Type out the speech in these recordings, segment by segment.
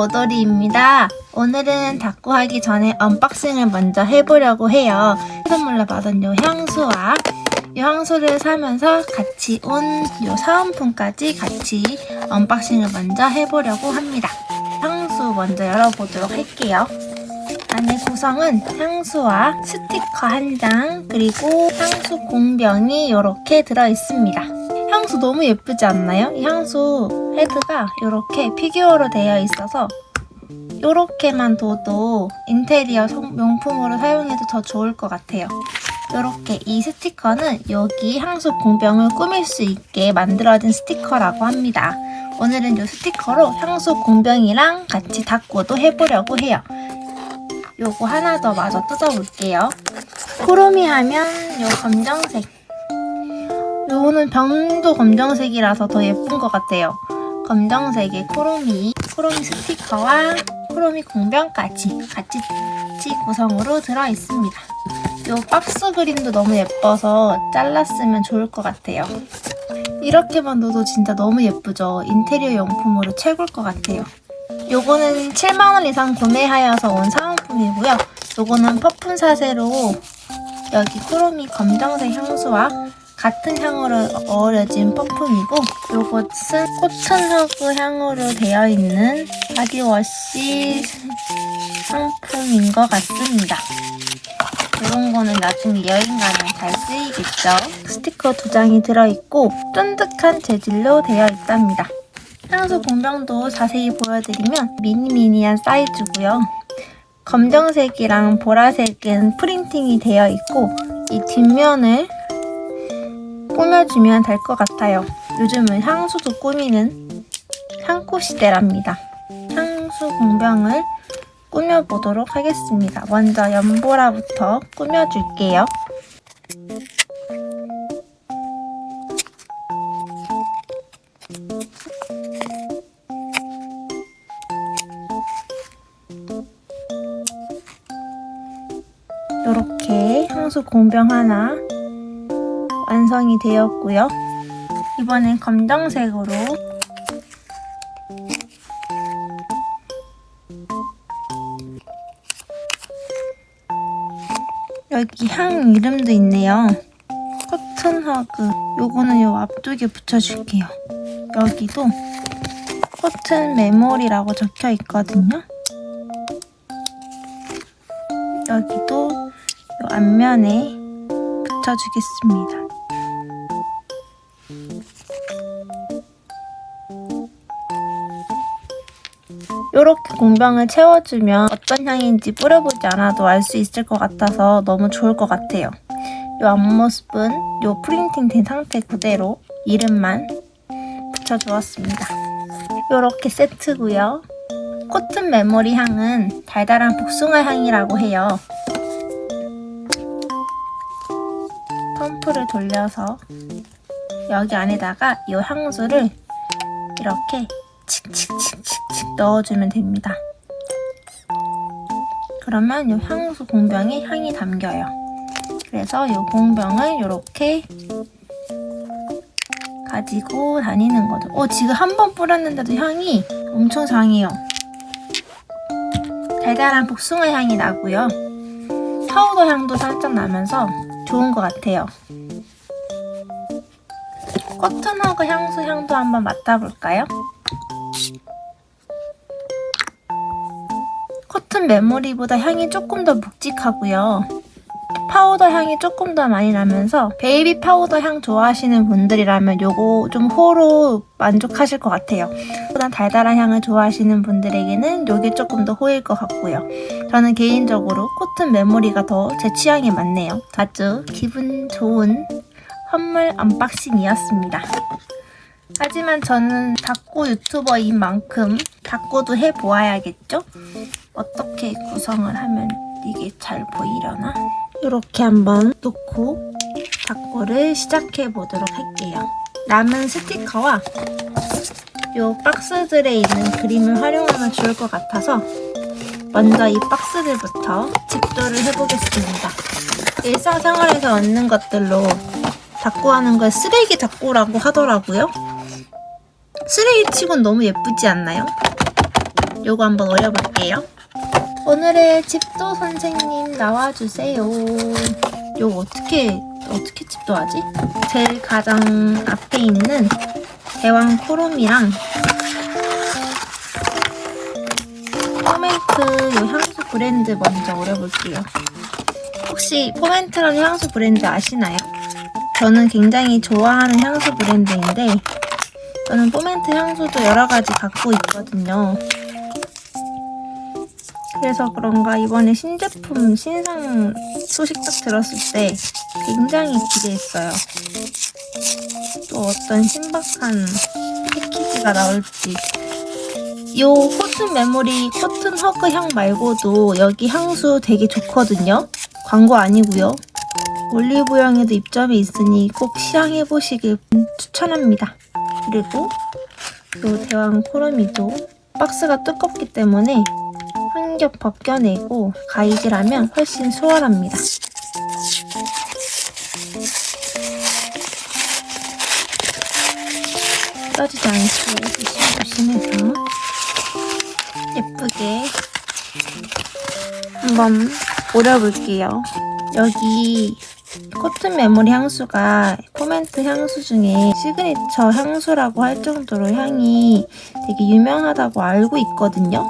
모돌이입니다. 오늘은 닦고 하기 전에 언박싱을 먼저 해보려고 해요. 선물로 받은 요 향수와 요 향수를 사면서 같이 온 요 사은품까지 같이 언박싱을 먼저 해보려고 합니다. 향수 먼저 열어보도록 할게요. 안에 구성은 향수와 스티커 한 장 그리고 향수 공병이 이렇게 들어있습니다 향수 너무 예쁘지 않나요? 이 향수 헤드가 이렇게 피규어로 되어 있어서 이렇게만 둬도 인테리어 성- 명품으로 사용해도 더 좋을 것 같아요. 이렇게 이 스티커는 여기 향수 공병을 꾸밀 수 있게 만들어진 스티커라고 합니다. 오늘은 이 스티커로 향수 공병이랑 같이 닦고도 해보려고 해요. 요거 하나 더 마저 뜯어볼게요. 코로미 하면 요 검정색 요거는 병도 검정색이라서 더 예쁜 것 같아요. 검정색의 코로미, 코로미 스티커와 코로미 공병까지 같이 구성으로 들어있습니다. 요 박스 그림도 너무 예뻐서 잘랐으면 좋을 것 같아요. 이렇게만 둬도 진짜 너무 예쁘죠? 인테리어 용품으로 최고일 것 같아요. 요거는 7만원 이상 구매하여서 온 사은품이고요. 요거는 퍼퓸 사세로 여기 쿠로미 검정색 향수와 같은 향으로 어우러진 퍼퓸이고 요것은 코튼허그 향으로 되어 있는 바디워시 상품인 것 같습니다. 이런 거는 나중에 여행 가면 잘 쓰이겠죠. 스티커 두 장이 들어있고 쫀득한 재질로 되어 있답니다. 향수 공병도 자세히 보여드리면 미니미니한 사이즈고요. 검정색이랑 보라색은 프린팅이 되어 있고 이 뒷면을 꾸며주면 될 것 같아요. 요즘은 향수도 꾸미는 향코 시대랍니다. 향수 공병을 꾸며보도록 하겠습니다. 먼저 연보라부터 꾸며줄게요. 이렇게 향수 공병 하나 완성이 되었고요. 이번엔 검정색으로 여기 향 이름도 있네요. 커튼 허그 요거는 요 앞쪽에 붙여줄게요. 여기도 커튼 메모리라고 적혀 있거든요. 여기도 요 앞면에 붙여주겠습니다. 이렇게 공병을 채워주면 어떤 향인지 뿌려보지 않아도 알 수 있을 것 같아서 너무 좋을 것 같아요. 이 앞모습은 이 프린팅 된 상태 그대로 이름만 붙여주었습니다. 이렇게 세트고요. 코튼 메모리 향은 달달한 복숭아 향이라고 해요. 펌프를 돌려서 여기 안에다가 이 향수를 이렇게 칙칙칙칙 칙 넣어주면 됩니다. 그러면 이 향수 공병에 향이 담겨요. 그래서 이 공병을 이렇게 가지고 다니는 거죠. 어, 지금 한 번 뿌렸는데도 향이 엄청 장해요. 달달한 복숭아 향이 나고요. 파우더 향도 살짝 나면서 좋은 것 같아요. 커튼허그 향수 향도 한번 맡아볼까요? 커튼 메모리보다 향이 조금 더 묵직하고요. 파우더 향이 조금 더 많이 나면서 베이비 파우더 향 좋아하시는 분들이라면 요거 좀 호로 만족하실 것 같아요. 보다 달달한 향을 좋아하시는 분들에게는 요게 조금 더 호일 것 같고요. 저는 개인적으로 코튼 메모리가 더 제 취향에 맞네요. 아주 기분 좋은 선물 언박싱이었습니다. 하지만 저는 닭고 유튜버인 만큼 닭고도 해보아야겠죠? 어떻게 구성을 하면 이게 잘 보이려나? 이렇게 한번 놓고 닭고를 시작해 보도록 할게요. 남은 스티커와 이 박스들에 있는 그림을 활용하면 좋을 것 같아서 먼저 이 박스들부터 집도를 해보겠습니다. 일상생활에서 얻는 것들로 닭고하는 걸 쓰레기 닭고라고 하더라고요. 쓰레기 치곤 너무 예쁘지 않나요? 요거 한번 올려볼게요. 오늘의 집도 선생님 나와주세요. 요거 어떻게 어떻게 집도 하지? 제일 가장 앞에 있는 대왕 코롬이랑 포멘트 요 향수 브랜드 먼저 오려볼게요. 혹시 포멘트라는 향수 브랜드 아시나요? 저는 굉장히 좋아하는 향수 브랜드인데 저는 포멘트 향수도 여러 가지 갖고 있거든요. 그래서 그런가 이번에 신제품 신상 소식 딱 들었을 때 굉장히 기대했어요. 또 어떤 신박한 패키지가 나올지. 요 코튼 메모리 코튼 허그 향 말고도 여기 향수 되게 좋거든요. 광고 아니고요. 올리브영에도 입점이 있으니 꼭 시향해보시길 추천합니다. 그리고 요 대왕 코르미도 박스가 두껍기 때문에 한 겹 벗겨내고 가이질하면 훨씬 수월합니다. 떨어지지 않게 조심조심해서 예쁘게 한번 오려볼게요. 여기 코튼 메모리 향수가 포멘트 향수 중에 시그니처 향수라고 할 정도로 향이 되게 유명하다고 알고 있거든요.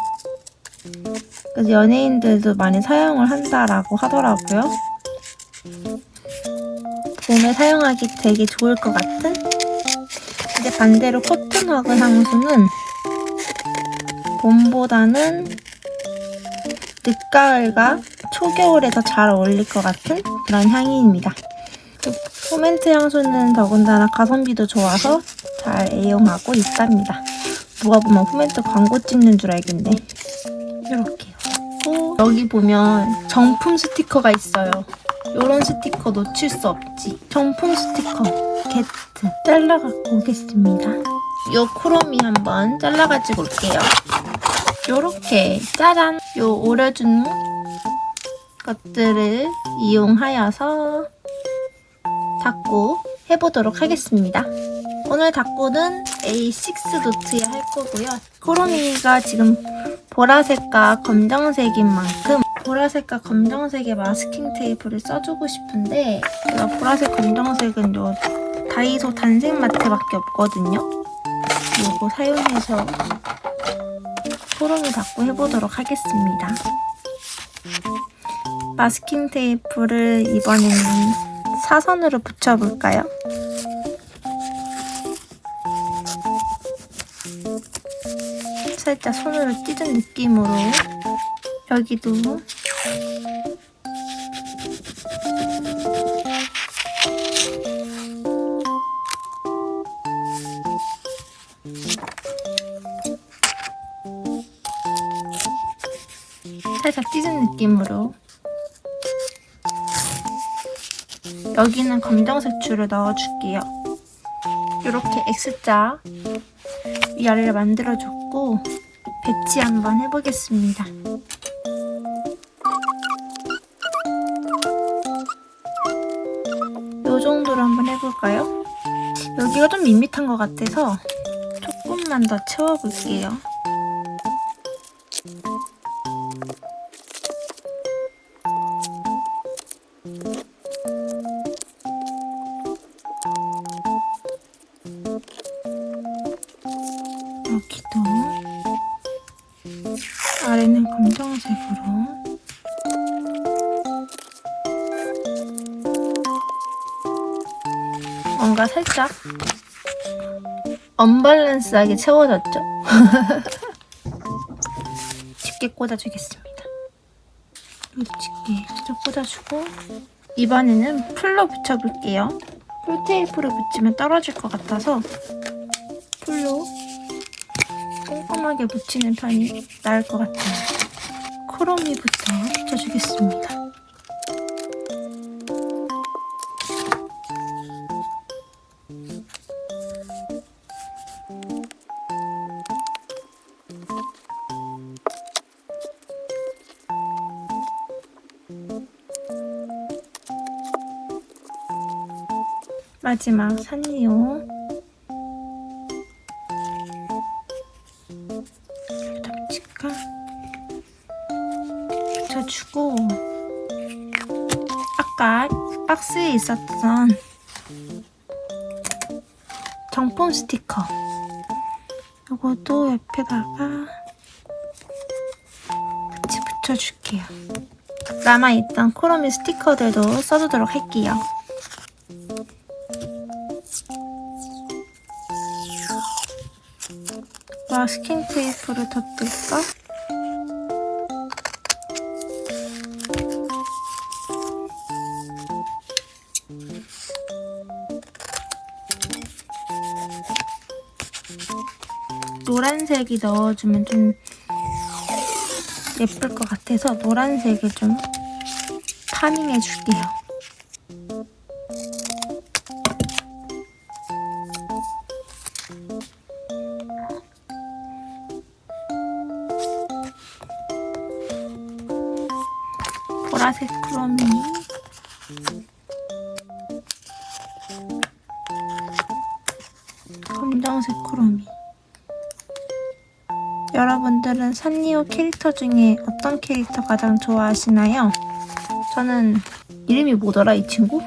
그래서 연예인들도 많이 사용을 한다라고 하더라고요. 봄에 사용하기 되게 좋을 것 같은? 근데 반대로 코튼허그 향수는 봄보다는 늦가을과 초겨울에 더 잘 어울릴 것 같은 그런 향입니다. 그 포멘트 향수는 더군다나 가성비도 좋아서 잘 애용하고 있답니다. 누가 보면 포멘트 광고 찍는 줄 알겠네. 여기 보면 정품 스티커가 있어요. 이런 스티커 놓칠 수 없지. 정품 스티커 게트 잘라갖고 오겠습니다. 요 크롬이 한번 잘라가지고 올게요. 요렇게 짜잔 요 오려준 것들을 이용하여서 닦고 해보도록 하겠습니다. 오늘 닦고는 A6 노트에 할 거고요. 코로미가 지금 보라색과 검정색인 만큼 보라색과 검정색의 마스킹 테이프를 써주고 싶은데 제가 보라색 검정색은 요 다이소 단색 마트밖에 없거든요. 요거 사용해서 코롬이 닦고 해보도록 하겠습니다. 마스킹 테이프를 이번에는 사선으로 붙여볼까요? 살짝 손으로 찢은 느낌으로. 여기도. 살짝 찢은 느낌으로. 여기는 검정색 줄을 넣어줄게요. 이렇게 X자. 위아래를 만들어줬고 배치 한번 해보겠습니다. 이 정도로 한번 해볼까요? 여기가 좀 밋밋한 것 같아서 조금만 더 채워볼게요. 살짝 언밸런스하게 채워졌죠? 집게 꽂아주겠습니다. 집게 직접 꽂아주고 이번에는 풀로 붙여볼게요. 풀 테이프를 붙이면 떨어질 것 같아서 풀로 꼼꼼하게 붙이는 편이 나을 것 같아요. 크로미부터 붙여주겠습니다. 마지막 산리오 여기다가 붙여주고 아까 박스에 있었던 정품 스티커 요것도 옆에다가 같이 붙여줄게요. 남아있던 코로미 스티커들도 써주도록 할게요. 스킹 테이프를 덧댈까? 노란색이 넣어주면 좀 예쁠 것 같아서 노란색을 좀 파밍해 줄게요. 보라색 크로미 검정색 크로미 여러분들은 산리오 캐릭터 중에 어떤 캐릭터 가장 좋아하시나요? 저는 이름이 뭐더라 이 친구?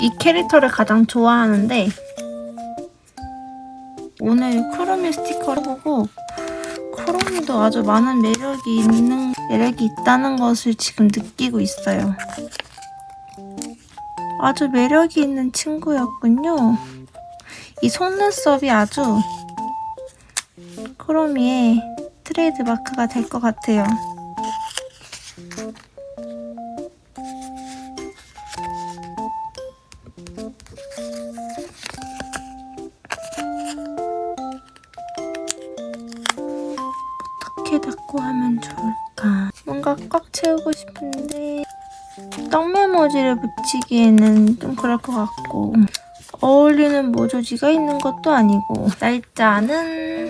이 캐릭터를 가장 좋아하는데 오늘 크로미 스티커를 보고 크로미도 아주 많은 매력이 있는 매력이 있다는 것을 지금 느끼고 있어요. 아주 매력이 있는 친구였군요. 이 속눈썹이 아주 크로미의 트레이드 마크가 될 것 같아요. 떡메모지를 붙이기에는 좀 그럴 것 같고 어울리는 모조지가 있는 것도 아니고 날짜는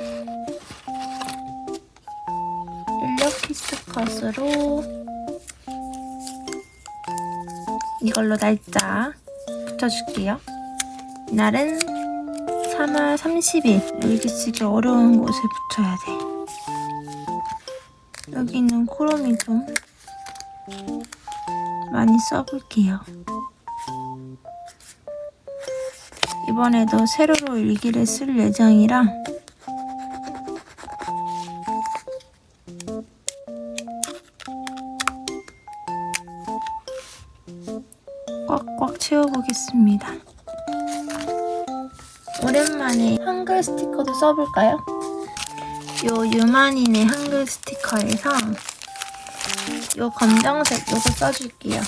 인력 키스 컷으로 이걸로 날짜 붙여줄게요. 이날은 3월 30일 일기 쓰기 어려운 곳에 붙여야 돼. 여기 있는 코롬이 좀 많이 써볼게요. 이번에도 세로로 일기를 쓸 예정이라 꽉꽉 채워보겠습니다. 오랜만에 한글 스티커도 써볼까요? 요 유만인의 한글 스티커에서 요 검정색 요거 써줄게요.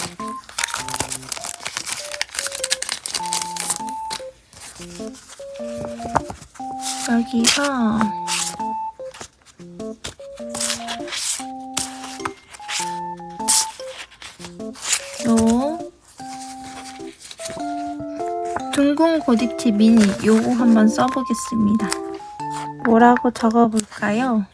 여기서 요 둥근 고딕티 미니 요거 한번 써보겠습니다. 뭐라고 적어볼까요?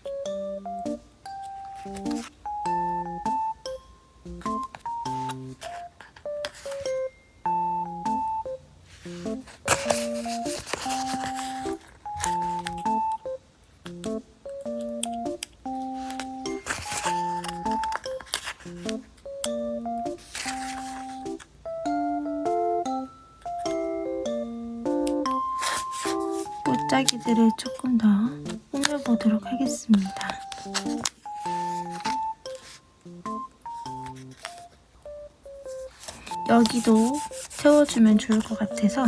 옷자기들을 조금 더 꾸며보도록 하겠습니다. 여기도 채워주면 좋을 것 같아서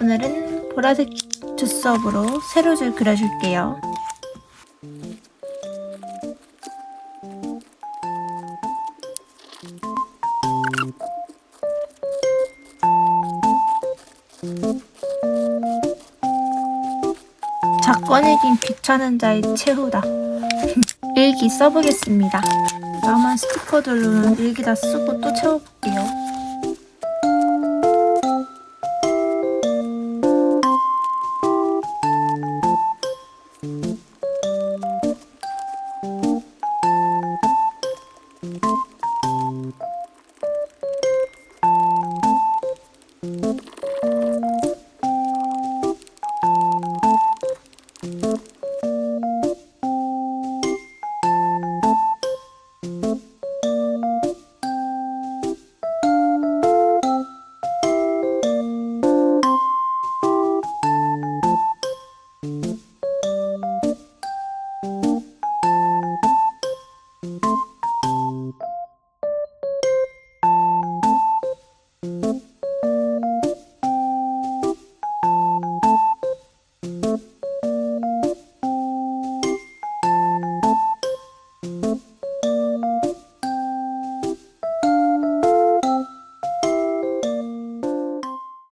오늘은 보라색 주섭으로 세로줄 그려줄게요. 자 꺼내긴 귀찮은 자의 최후다. 일기 써보겠습니다. 남은 스티커들로는 일기 다 쓰고 또 채워볼게요.